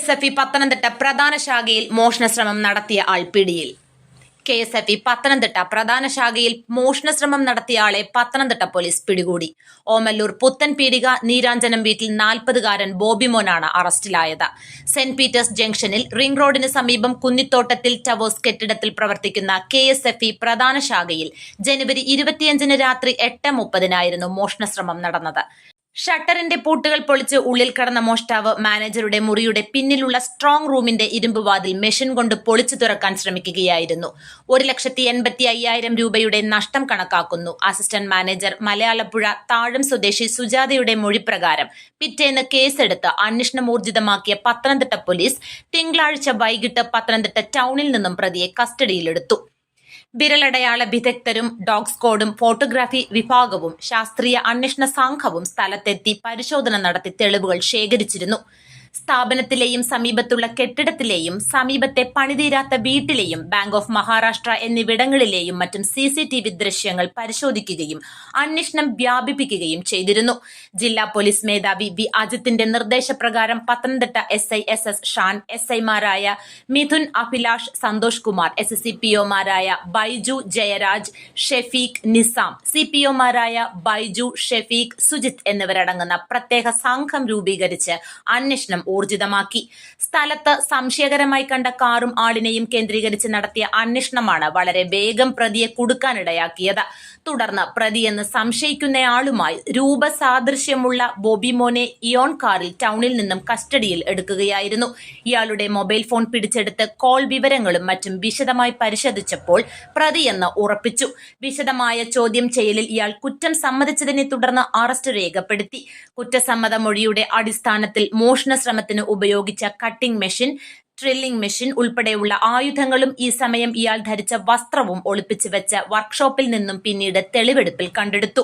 S F E Pathanamthitta പ്രധാന ശാഖയിൽ മോഷണശ്രമം നടത്തിയ ആൾ പിടിയിൽ. K S F E Pathanamthitta പ്രധാന ശാഖയിൽ മോഷണശ്രമം നടത്തിയ ആളെ പത്തനംതിട്ട പോലീസ് പിടികൂടി. ഓമല്ലൂർ പുത്തൻ പീടിക നീരാഞ്ജനം വീട്ടിൽ നാൽപ്പതുകാരൻ ബോബിമോനാണ് അറസ്റ്റിലായത്. സെന്റ് പീറ്റേഴ്സ് ജംഗ്ഷനിൽ റിംഗ് റോഡിന് സമീപം കുന്നിത്തോട്ടത്തിൽ ടവോസ് കെട്ടിടത്തിൽ പ്രവർത്തിക്കുന്ന കെ എസ് എഫ് ഇ പ്രധാന ശാഖയിൽ ജനുവരി ഇരുപത്തിയഞ്ചിന് രാത്രി എട്ട് മുപ്പതിനായിരുന്നു മോഷണശ്രമം നടന്നത്. ഷട്ടറിന്റെ പൂട്ടുകൾ പൊളിച്ച് ഉള്ളിൽ കടന്ന മോഷ്ടാവ് മാനേജറുടെ മുറിയുടെ പിന്നിലുള്ള സ്ട്രോങ് റൂമിന്റെ ഇരുമ്പ് വാതിൽ മെഷീൻ കൊണ്ട് പൊളിച്ചു തുറക്കാൻ ശ്രമിക്കുകയായിരുന്നു. ഒരു ലക്ഷത്തി എൺപത്തി അയ്യായിരം രൂപയുടെ നഷ്ടം കണക്കാക്കുന്നു. അസിസ്റ്റന്റ് മാനേജർ മലയാളപ്പുഴ താഴം സ്വദേശി സുജാതയുടെ മൊഴിപ്രകാരം പിറ്റേന്ന് കേസെടുത്ത് അന്വേഷണം ഊർജിതമാക്കിയ പത്തനംതിട്ട പോലീസ് തിങ്കളാഴ്ച വൈകിട്ട് പത്തനംതിട്ട ടൗണിൽ നിന്നും പ്രതിയെ കസ്റ്റഡിയിലെടുത്തു. വിരലടയാള വിദഗ്ധരും ഡോഗ് സ്ക്വാഡും ഫോട്ടോഗ്രാഫി വിഭാഗവും ശാസ്ത്രീയ അന്വേഷണ സംഘവും സ്ഥലത്തെത്തി പരിശോധന നടത്തി തെളിവുകൾ ശേഖരിച്ചിരുന്നു. സ്ഥാപനത്തിലെയും സമീപത്തുള്ള കെട്ടിടത്തിലെയും സമീപത്തെ പണിതീരാത്ത വീട്ടിലെയും ബാങ്ക് ഓഫ് മഹാരാഷ്ട്ര എന്നിവിടങ്ങളിലെയും മറ്റും സി സി ടി വി ദൃശ്യങ്ങൾ പരിശോധിക്കുകയും അന്വേഷണം വ്യാപിപ്പിക്കുകയും ചെയ്തിരുന്നു. ജില്ലാ പോലീസ് മേധാവി വി. അജിത്തിന്റെ നിർദ്ദേശപ്രകാരം Pathanamthitta S I S S Shan S ഐമാരായ Mithun Abhilash Santhosh Kumar S S C P ഒമാരായ Baiju Jayaraj Shefeeq Nizam C P ഒമാരായ ബൈജു ഷെഫീഖ് സുജിത് എന്നിവരടങ്ങുന്ന പ്രത്യേക സംഘം രൂപീകരിച്ച് അന്വേഷണം ഊർജിതമാക്കി. സ്ഥലത്ത് സംശയകരമായി കണ്ട കാറും ആളിനെയും കേന്ദ്രീകരിച്ച് നടത്തിയ അന്വേഷണമാണ് വളരെ വേഗം പ്രതിയെ കുടുക്കാനിടയാക്കിയത്. തുടർന്ന് പ്രതിയെന്ന് സംശയിക്കുന്നയാളുമായി രൂപസാദൃശ്യമുള്ള ബോബിമോനെ ഇയോൺ കാറിൽ ടൗണിൽ നിന്നും കസ്റ്റഡിയിൽ എടുക്കുകയായിരുന്നു. ഇയാളുടെ മൊബൈൽ ഫോൺ പിടിച്ചെടുത്ത് കോൾ വിവരങ്ങളും മറ്റും വിശദമായി പരിശോധിച്ചപ്പോൾ പ്രതിയെന്ന് ഉറപ്പിച്ചു. വിശദമായ ചോദ്യം ചെയ്യലിൽ ഇയാൾ കുറ്റം സമ്മതിച്ചതിനെ തുടർന്ന് അറസ്റ്റ് രേഖപ്പെടുത്തി. കുറ്റസമ്മത മൊഴിയുടെ അടിസ്ഥാനത്തിൽ മോഷണ ശ്രമത്തിന് ഉപയോഗിച്ച കട്ടിംഗ് മെഷീൻ ട്രില്ലിംഗ് മെഷീൻ ഉൾപ്പെടെയുള്ള ആയുധങ്ങളും ഈ സമയം ഇയാൾ ധരിച്ച വസ്ത്രവും ഒളിപ്പിച്ചു വെച്ച വർക്ക്ഷോപ്പിൽ നിന്നും പിന്നീട് തെളിവെടുപ്പിൽ കണ്ടെടുത്തു.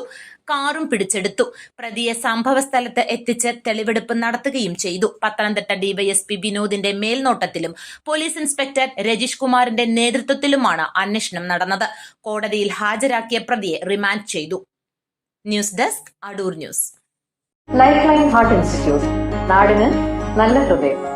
കാറും പിടിച്ചെടുത്തു. പ്രതിയെ സംഭവസ്ഥലത്ത് എത്തിച്ച് തെളിവെടുപ്പ് നടത്തുകയും ചെയ്തു. പത്തനംതിട്ട ഡിവൈഎസ്പി വിനോദിന്റെ മേൽനോട്ടത്തിലും പോലീസ് ഇൻസ്പെക്ടർ രജീഷ് കുമാറിന്റെ നേതൃത്വത്തിലുമാണ് അന്വേഷണം നടന്നത്. കോടതിയിൽ ഹാജരാക്കിയ പ്രതിയെ റിമാൻഡ് ചെയ്തു. News desk Adoor news. Life line heart institute നാടിന് നല്ല ഹൃദയം.